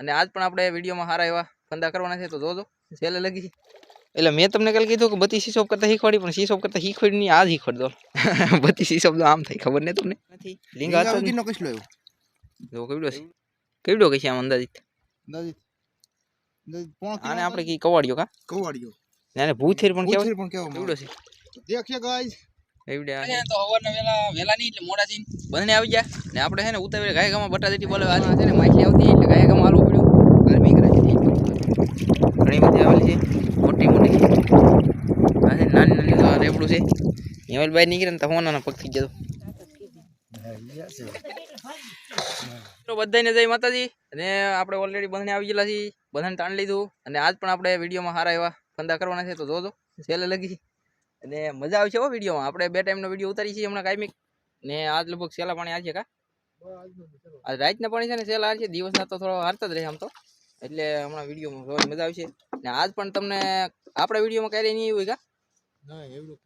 અને આજ પણ આપણે વિડીયોમાં સારા એવા ફંદા કરવાના છે તો જોજો છેલ્લે લગી. એટલે મેં તમને કાલે કીધું કે બધી સીસોપ કરતા શીખવાડી પણ સીસોપ કરતા શીખવાડી નહીં આ જ શીખવાડ દો. બધી સીસોપ તો આમ થાય ખબર નહીં તમને? નથી. લિંગ હાથ જ આવ્યો જો કેવડો છે. કેવડો કઈ છે આમ અંદાજિત? આને આપણે કી કવાડ્યો કા? કવાડ્યો આને ભૂથેર પણ કેવો કેવડો છે. દેખીએ ગાઈસ એવડે તો હવારના વેલા વેલા નહીં એટલે મોડા થઈને બંને આવી ગયા. ને આપણે છે ને ઉતાવળે ગાયગામાં બટાદેટી બોલે આજે છે ને માછલી આવતી એટલે ગાય ગામાં હાલવું પડ્યું ગરમી કરે છે ઘણી બધી આવેલી છે. મોટી મોટી. આ છે નાની નાની તો આ છે. બહાર નીકળે ને તો હોનાના પગ થઈ જતો તો. બધાને જય માતાજી. અને આપણે ઓલરેડી બંધને આવી ગયેલા છીએ. બંધને તાણ લીધું. અને આજ પણ આપણે વિડીયોમાં સારા એવા ફંદા કરવાના છે. તો જોજો. છેલ્લે લગી. અને મજા આવશે હો વિડીયોમાં. આપણે બે ટાઈમનો વીડિયો ઉતારી છીએ હમણાં કાયમિક. ને આજ લગભગ સેલા પાણી આવશે કા? આજ રાતના પાણી છે ને સેલા આવશે દિવસના તો થોડો હારતા જ રહે આમ તો. એટલે હમણાં વિડીયોમાં જોવાની મજા આવશે ને આજ પણ તમને આપણા વિડીયોમાં ક્યારેય નહીં હોય કા? ના એવડું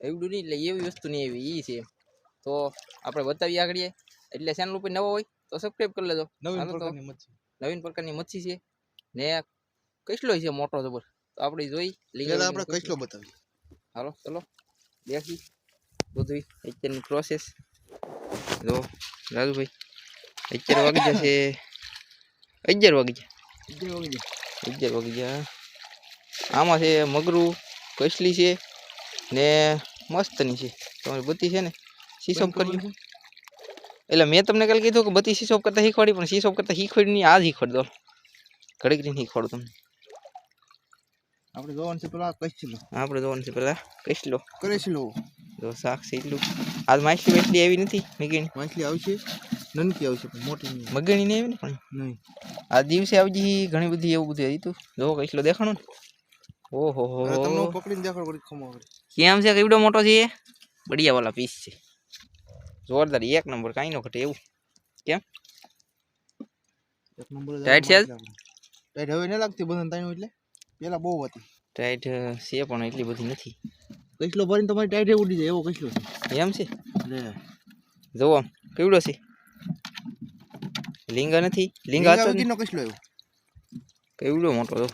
એવડું નહીં એટલે એવી વસ્તુ નહીં એવી એ છે. તો આપણે બતાવીએ આગળ એટલે ચેનલ ઉપર નવો હોય તો સબસ્ક્રાઈબ કરી લેજો. નવીન પ્રકારની મચ્છી. નવીન પ્રકારની મચ્છી છે. ને કસલો છે મોટો જબર. તો આપણે જોઈ પેલા આપણે કસલો બતાવીએ. હાલો ચલો. દેખી. બધું અત્યારની પ્રોસેસ જો રાજુભાઈ અત્યારે વાગી જશે અગિયાર વાગી ગયા અગિયાર વાગી ગયા આમાં છે મગરું કસલી છે ને મસ્તની છે. તમારી બધી છે ને સીસોપ કરજો. એટલે મેં તમને કાલે કીધું કે બધી સીસોપ કરતા શીખવાડી પણ સીસોપ કરતા શીખવાડી નહીં આ જ શીખવાડ દો. ઘડીક નહીં શીખવાડું તમને. આપણે જોવાનું છે પેલા કસલો. આપણે જોવાનું છે પહેલાં કસલો. લો જો શાક છે એટલું. આજ માછલી બેટલી એવી નથી મગીણી માછલી આવશે નનકી આવશે પણ મોટી નહીં. મગીણી નહીં આવી ને પણ? નહીં. આ દિવસે આવજી ઘણી બધી એવું બધું હતું જો કઈસલો દેખાણો ને. ઓહો. હો તમને પકડીને દેખાડો કરી ખમો કેમ છે? કેવડો મોટો છે બઢિયા વાલા પીસ છે. જોરદાર. એક નંબર કાંઈ નો ઘટે એવું. કેમ? એક નંબર ટાઈટ છે? ટાઈટ હવે ન લાગતી બંધન તાણ્યું એટલે? પેલા બહુ હતી. ટાઈટ છે પણ એટલી બધી નથી. કસલો ભરીને તમારી ટાઈટ ઉડી જાય એવો કસલો છે. એમ છે? લે. જોવો કેવડો છે? લિંગા નથી. લીંગા હતો નથી. કસલો આવ્યો કેવડો મોટો તો?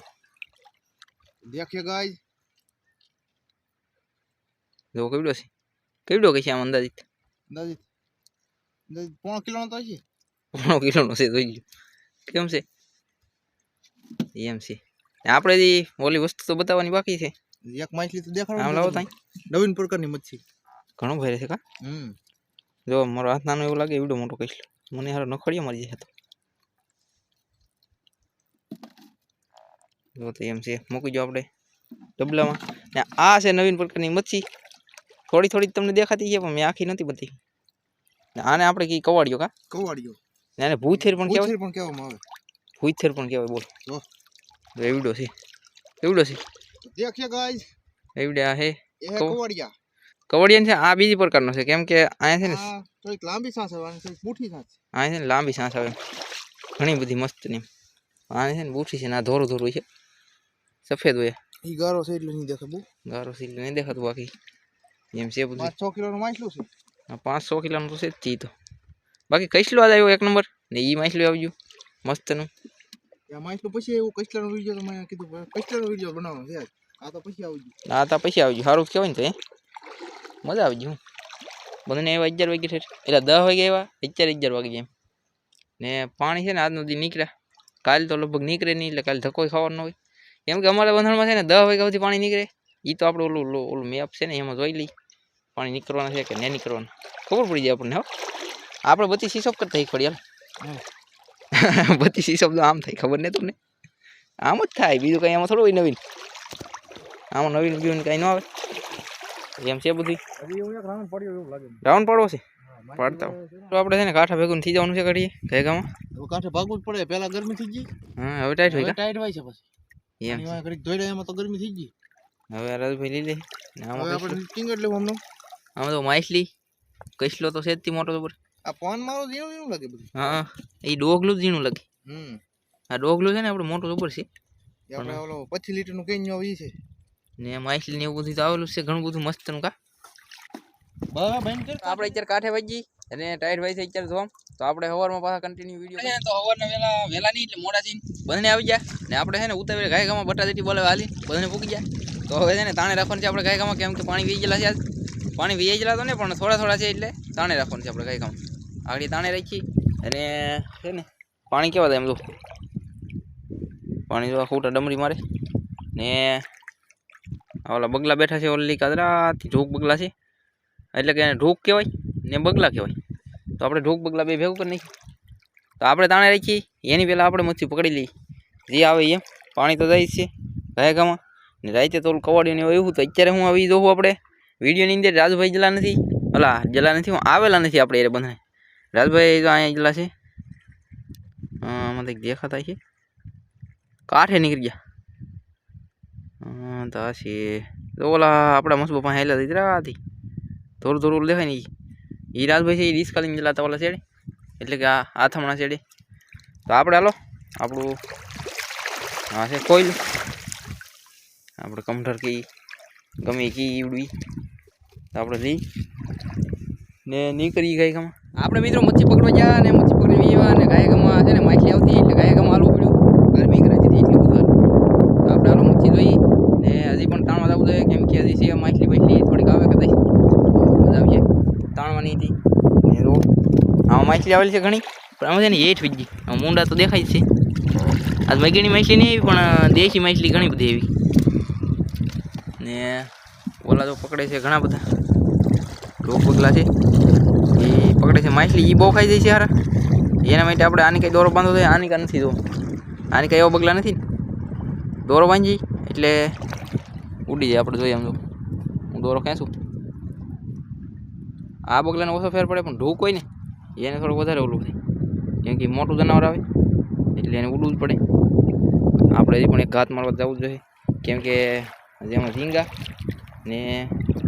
દેખ્યો ગાઈસ જો કેવડો છે? કેવડો કઈ છે આમ અંદાજિત? અંદાજિત? પોણો કિલોનો તો છે પોણો કિલોનો છે જોઈ લો કેમ છે? એમ છે. આપણે જે ઓલી વસ્તુ તો બતાવવાની બાકી છે. એક માછલી તો આમ લાવો દેખાડો તાઈ. નવીન પ્રકારની મચ્છી. ઘણો ભાઈ છે કા? હમ. જો મારો હાથ નાનો એવું લાગે એવડો મોટો કહીશ મને હારો નખડીએ મળી જાય તો. જો તો એમ છે. મૂકી જો આપણે ડબલામાં. ને આ છે નવીન પ્રકારની મચ્છી. થોડી થોડી તમને દેખાતી છે પણ મેં આખી નથી બધી. આને આપણે કઈ કવાડ્યો કા? કવાડિયો ને આને ભૂથેર પણ કહેવાય. પણ કહેવામાં આવે. ભૂથેર પણ કહેવાય બોલ. એવડો છે. એવડો છે. આ હે. એ હે કવાડિયા. કવાડિયાન છે આ બીજી પ્રકારનો છે કેમ કે અહીંયા છે ને આ થોડીક લાંબી સાસ આવે અને થોડીક પૂઠી સાસ આ છે ને લાંબી સાસ આવે. ઘણી બધી મસ્તની આ છે ને બૂઠી છે ને આ ધોરું ધોરું છે. સફેદ હોય. ઈ ગારો છે એટલે નહીં દેખે બહુ. ગારો સીલ નહીં દેખાતું બાકી. એમ છે બધું. પાંચ છ કિલોનું માછલું છે. આ પાંચસો કિલોનું તો છે જ જી તો. બાકી કઈસલો આજ આવ્યો એક નંબર? ને એ માછલું આવ્યું મસ્તનું. આ માછલું પછી એવું કચલાનો વીડિયો તો મેં કીધું કચલાનો વીડિયો બનાવવાનો છે આજ. આ તો પછી આવી ગયું આ તા પછી આવી ગયું સારું કહેવાય ને તો એ મજા આવી ગયું બધાને એવા અગિયાર વાગે ઠેર એટલે દસ વાગે એવા અત્યારે અગિયાર વાગે એમ. ને પાણી છે ને આજનો દી નીકળ્યા. કાલ તો લગભગ નીકળે નહીં, એટલે કાલે ધક્કો ખાવાનો હોય. કેમ કે અમારા બંધણમાં છે ને દસ વાગ્યા સુધી પાણી નીકળે. એ તો આપણે ઓલું ઓલું મેપ છે ને, એમાં જોઈ લઈ પાણી નીકળવાના છે કે નહીં નીકળવાના. ખબર પડી જાય આપણને, હો. આપણે બધી શીશોપ કરતા થઈ હાલ. બધી શીશોપ તો આમ થાય, ખબર નહીં તમને? આમ જ થાય, બીજું કંઈ આમાં થોડું હોય નવીન. આમાં નવીન બીજું કંઈ ન આવે. એમ છે બધી? હજી એવું એક રાઉન્ડ પડ્યો એવું લાગે રાઉન્ડ પાડવો છે? પાડતા. તો આપણે છે ને કાંઠા ભેગું થઈ જવાનું છે ઘડીએ ભેગામાં હવે કાંઠે ભાગવું જ પડે. પહેલા ગરમી થઈ ગઈ. હા હવે ટાઈટ હોય ટાઈટ હોય છે પછી. એમ ઘડીક ધોઈ રહ્યા એમાં તો ગરમી થઈ ગઈ. હવે આ રાજભાઈ લઈ લે. આમાં આપણે ટીંગટ લેવું અમને. આમાં તો માછલી કઈસલો તો છે જ મોટો તો આ પાન મારો ઝીણું ઝીણું લાગે બધું. હા એ ડોગલું ઝીણું લાગે. હમ. આ ડોગલું છે ને આપણે મોટો ઉપર છે. આપણે ઓલો પચીસ લીટરનું કેન ઈ છે. ને માછલી ને એવું બધું તો આવેલું છે ઘણું બધું મસ્તનું કા? આપણે અત્યારે કાંઠે વાગી અને ટાઈટ ભાઈ છે અત્યારે જોમ તો આપણે સવારમાં પાછા કન્ટિન્યુ વીડિયો તો સવારના વેલા વેલા નહીં એટલે મોડા થઈને. બંને આવી ગયા ને આપણે છે ને ઉતાવળે ગાય ગામાં બટાદેટી બોલે હાલી બંને પૂકી ગયા. તો હવે છે ને તાણે રાખવાનું છે આપણે ગાય ગામાં કેમ કે પાણી વી ગયેલા છે આજ. પાણી વી ગયેલા તો ને પણ થોડા થોડા છે એટલે તાણે રાખવાનું છે આપણે ગાય ગામાં આગળ તાણે રાખી અને છે ને પાણી કેવા થાય એમ તો? પાણી જો ખોટા ડમરી મારે. ને ઓલા બગલા બેઠા છે ઓલી કાદરાથી ઢોક બગલા છે. એટલે કે એને ઢોક કહેવાય ને બગલા કહેવાય. તો આપણે ઢોક બગલા બે ભેગું કરી નાખીએ. તો આપણે તાણે રાખીએ. એની પહેલાં આપણે મચ્છી પકડી લઈએ. જે આવે એમ. પાણી તો જાય છે ગાયકામાં ને રાતે તો કવાડ્યું ને એવું તો અત્યારે હું આવી જોઉં આપણે. વિડીયોની અંદર રાજભાઈ જલા નથી. ઓલા જલા નથી આવેલા નથી આપણે એ બંધને રાજભાઈ તો અહીંયા જલા છે. કંઈક દેખાતા છે. કાંઠે નીકળી ગયા. તો છે ઓલા આપણા મસ્ત પાસે હેલા દીધરાથી થોડું થોડું ઓલું દેખાય ને. ઈ. રાજભાઈ છે એ ડીસ કાલીને ઓલા છેડે એટલે કે આ આથમણા છેડે તો આપણે હાલો, આપણું હા છે કોઈ આપણે કમઠર કી ગમે કી ઈવડવી તો આપણે લઈ. ને નીકળી ગાય ગમાં આપણે મિત્રો મચ્છી પકડવા ગયા ને, મચ્છી પકડી વીવા ને ગાય ગમા છે ને માછલી આવતી એટલે ગાય ગમાં હાલવું પડ્યું ગરમી કરે છે એટલી બધું હાલ. તો આપણે હાલો મચ્છી ધોઈ ને હજી પણ તાણવા જવું જોઈએ કેમ કે હજી છે માછલી બાછલી થોડીક આવે કદાચ મજા આવશે તાણવાની હતી ને જો આમાં માછલી આવેલી છે ઘણી. પણ આમાં છે ને એઠ વીજી મૂંડા તો દેખાય છે. આજ મગીની માછલી નહીં આવી, પણ દેશી માછલી ઘણી બધી એવી ને, ઓલા તો પકડે છે ઘણા બધા. રોગ પગલા છે. એ પકડે છે માછલી. એ બહુ ખાઈ જાય છે હારા. એના માટે આપણે આની કંઈ દોરો બાંધો થાય આની કાંઈ નથી તો આની કંઈ એવો બગલા નથી દોરો બાંધી એટલે ઉડી જાય આપણે જોઈએ આમ તો. હું દોરો ખેંચું આ બગલાને ઓછો ફેર પડે, પણ ઢૂક હોય ને એને થોડું વધારે ઓલું થાય કેમ કે મોટું જનાવર આવે, એટલે એને ઉડવું જ પડે. આપણે પણ એક ઘાત મારવા જવું જોઈએ. કેમ કે જેમાં ઝીંગા ને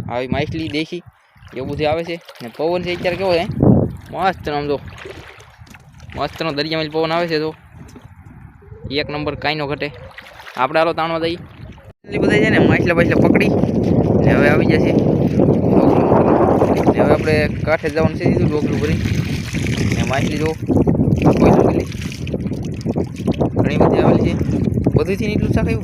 આવી માછલી દેખી એવું બધું આવે છે. ને પવન છે અત્યારે કેવો છે મસ્ત આમ તો મસ્તનો દરિયામાં પવન આવે છે તો એક નંબર કાંઈ નો ઘટે. આપણે હાલો તાણવા દઈએ એટલી બધા છે ને માછલા પાછલા પકડી. ને હવે આવી જશે. ને હવે આપણે કાંઠે જવાનું છે દીધું ડોકલું ભરી માછલી જો કોઈ જંગલી ઘણી બધી આવેલી છે. બધુંથી એટલું શાક એવું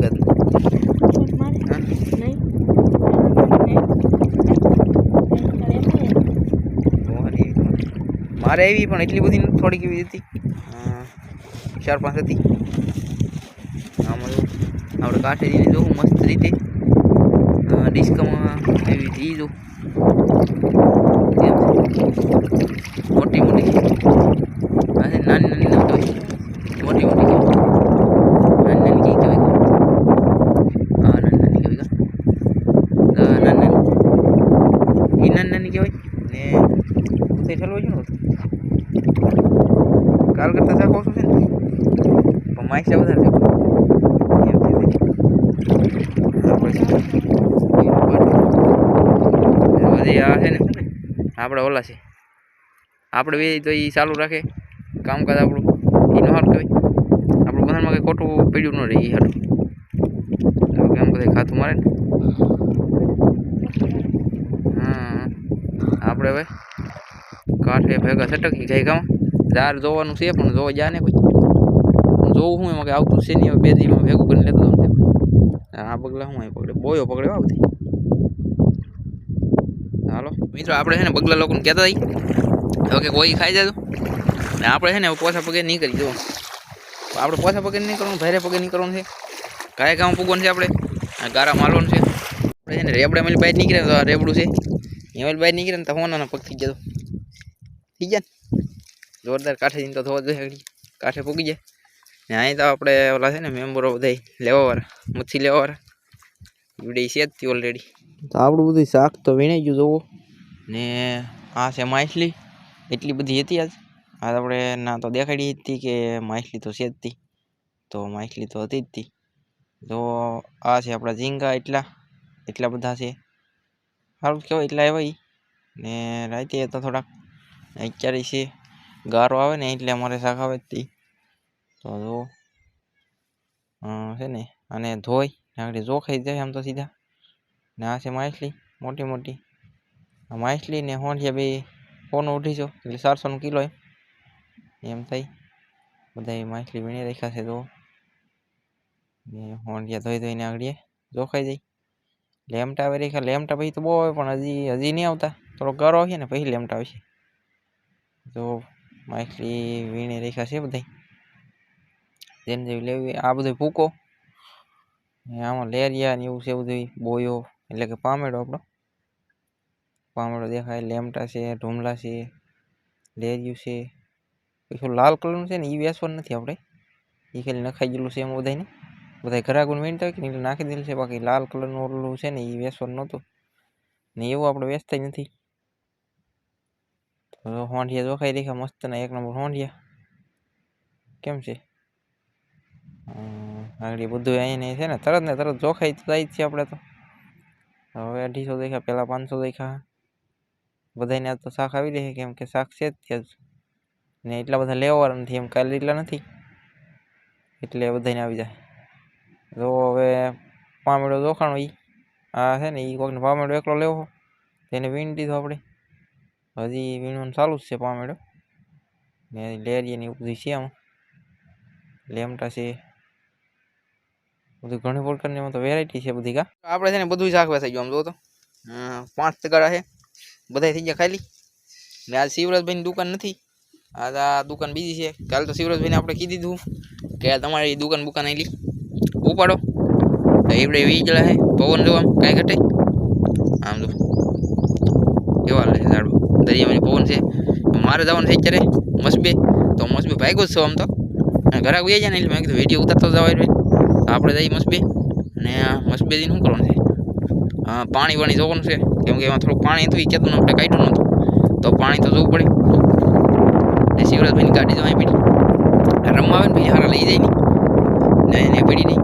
મોહની મારે એવી પણ એટલી બધી થોડીક એવી હતી. ચાર પાંચ હતી. આમાં આપણે કાંઠે જઈને જોવું મસ્ત રીતે. ડિસ્કમાં એવી ઈ જો? મોટી મોટી આ નાની નાની ના કહેવાય મોટી મોટી નાની નાની કઈ કહેવાય હા, નાની નાની કહેવાય નાની નાની. એ નાની નાની કહેવાય ને તે ઠેલવો છે ને કાલ કરતા શાક ઓછું છે ને? પણ માઇસા વધારે એમ છે. આ છે આપણે ઓલા છે. આપણે બે તો એ ચાલુ રાખે. કામકાજ આપણું એ ન હાર કહેવાય. આપણું બધામાં કંઈ ખોટું પડ્યું ન રહે એ હાર. કેમ બધા ખાતું મારે ને. હા, આપણે હવે કાંઠે ભેગા સટકી જાય ગામ દાર જોવાનું છે, પણ જોવા જાય ને કોઈ. જોવું હું એમાં કે આવતું છે નહીં, હવે બે દીમાં ભેગું કરીને લેતો જાઉં આ પગલાં હું અહીં પકડે, બોયો પકડ્યો આ બધી. હાલો મિત્રો, આપણે છે ને બગલા લોકોને કહેતા હતા હવે કે કોઈ ખાઈ જાય ને આપણે છે ને પોસા પગે નહીં કરી જવું આપણે પોસા પગે નહીં કરવાનું ભારે પગે નહીં કરવાનું છે. ગાય ગામ પૂગવાનું છે આપણે. ગારા મારવાનું છે. આપણે છે ને રેબડા મળી બહાર નીકળે તો રેબડું છે. એમાં બહાર નીકળે ને તો હોના પગ થઈ જતો થઈ જાય ને? જોરદાર કાંઠે જઈને તો થવો જોઈએ. કાંઠે પૂગી જાય. ને અહીં તો આપણે ઓલા છે ને મેમ્બરો બધા લેવાવાળા, મચ્છી લેવાવાળા. એવડે છે જ ઓલરેડી તો આપણું બધું શાક તો વીણાઈ ગયું જોવો ને આ છે માછલી. એટલી બધી હતી આજ. આજ આપણે ના તો દેખાડી હતી કે માછલી તો છે જ હતી તો માછલી તો હતી જ હતી તો આ છે આપણા ઝીંગા એટલા. એટલા બધા છે. સારું કહેવાય, એટલા એવા. ને રાતે તો થોડાક અત્યારે છે. ગારો આવે ને એટલે અમારે શાક આવે જ તી. જો છે ને, અને ધોઈ આગળ જોખાઈ જાય આમ તો સીધા. ને આ છે માછલી મોટી મોટી માછલી ને હોંઠિયા બે ફોન ઉઠીશો એટલે ચારસોનો કિલો એમ થઈ બધા માછલી વીણી રાખ્યા છે તો હોંઠિયા ધોઈ ધોઈને આગળ જોખાઈ જાય. લેમટા આવી રાખ્યા. લેમટા પછી તો બહુ આવે, પણ હજી હજી નહીં આવતા. થોડો ગરો છે ને, પછી લેમટા આવશે. તો માછલી વીણી રાખ્યા છે બધા જેને જેવી લેવી, આ બધું ભૂકો. આમાં લેરિયા ને એવું છે બધું બોયો, એટલે કે પામેડો આપણો. પામેડો દેખાય, લેમટા છે, ઢુમલા છે, લેરિયું છે. પછી લાલ કલરનું છે ને? એ વેસવાનું નથી આપણે. એ ખાલી નખાઈ ગયેલું છે એમ બધાને બધા ઘરાગુન વીણતા હોય કે એટલે નાખી દીધેલું છે. બાકી લાલ કલરનું ઓલું છે ને એ વેસવાનું નહોતું. ને એવું આપણે વેચતા જ નથી. હોંઢિયા જોખાઈ દેખા મસ્ત ને એક નંબર હોંઢિયા. કેમ છે? આગળ બધું અહીંયા છે ને, તરત ને તરત જોખાઈ જાય છે આપણે તો. હવે અઢીસો દેખા પહેલાં પાંચસો દેખ્યા. બધાને આ તો શાક આવી રહે કેમ કે શાક છે જ ત્યાં ને એટલા બધા લેવાવાળા નથી, એમ કાલે એટલા નથી. એટલે બધાને આવી જાય. જો હવે પામેડો જોખાણો ઈ, આ છે ને એ કોઈકને પામેડો એકલો લેવો તેને વીણ દીધો આપણે. હજી વીણવાનું ચાલુ જ છે પામેડો. ને લેરિયા ને એવું છે આમાં. લેમટા છે. બધું ઘણી પ્રકારની એમાં તો વેરાયટી છે બધી કા. આપણે છે ને બધું શાક વેચાઈ ગયું આમ જો તો. પાંચ ટકા છે. બધા થઈ ગયા ખાલી? ને આજ શિવરાજભાઈની દુકાન નથી. આજ આ દુકાન બીજી છે. કાલ તો શિવરાજભાઈને આપણે કીધી દીધું કે તમારી દુકાન બુકાન આવી ઉપાડો. તો એવડે વી જલા હે. પવન જો આમ કાંઈ ઘટે. આમ જો. કેવા લે ઝાડવા. દરિયામાં પવન છે. મારે જવાનું છે અત્યારે મસબે. તો મસબે ભાગ્યો જ છો આમ તો. અને ઘરે આવી જાય મેં કીધું વીડિયો ઉતારતો જવાય આપણે જઈએ મસબે. અને આ મસબે શું કરવાનું છે? પાણી વાણી જોવાનું છે. કેમ કે એમાં થોડુંક પાણી હતું એ કહેતું આપણે કાઢ્યું નહોતું. તો પાણી તો જોવું પડે. ને શિવરાજભાઈની ગાડી અહીં પડી રમવા આવે ને ભાઈ હારા લઈ જાય નહીં. ને એને પડી નહીં.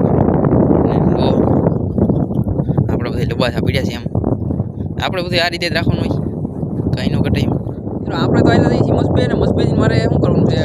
લો આપણે બધા લબાસા પડ્યા છે એમ. આપણે બધું આ રીતે જ રાખવાનું હોય. કંઈ ન ઘટે આપણે તો આવેલા છીએ મસબે ને મસબેથી મારે શું કરવાનું છે?